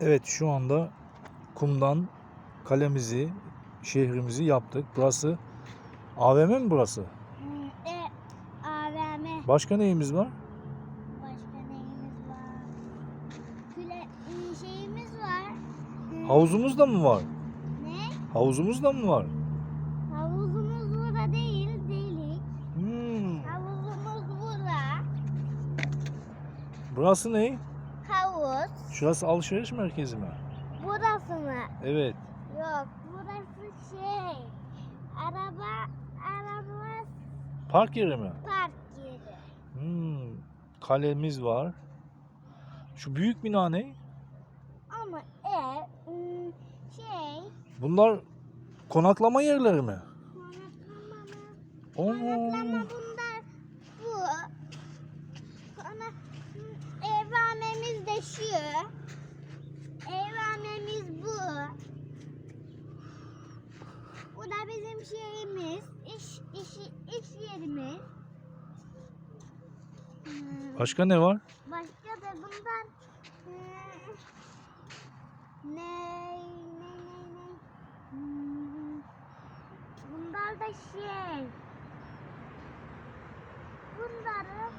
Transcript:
Evet şu anda kumdan kalemizi, şehrimizi yaptık. Burası AVM mi burası? Hı, E, AVM. Başka neyimiz var? Başka neyimiz var? Küle ıı, şeyimiz var. Havuzumuz da mı var? Ne? Havuzumuz da mı var? Havuzumuz burada değil, delik. Hmm. Havuzumuz burada. Burası ne? Havuz. Şurası alışveriş merkezi mi? Burası mı? Evet. Yok, burası şey. Araba, araba Park yeri mi? park yeri. Hmm. Kalemiz var. Şu büyük bina ne? Ama ev, ıı, şey, Bunlar konaklama yerleri mi? konaklama mı? Konaklama bunlar bu. Kona, evhamemiz de şu. Evhamemiz bu. Bu da bizim şeyimiz. iş iş, iş yerimiz. Hmm, Başka ne var? Başka da bundan hmm, ne ne ne ne Hmm, bunlar da şey bunları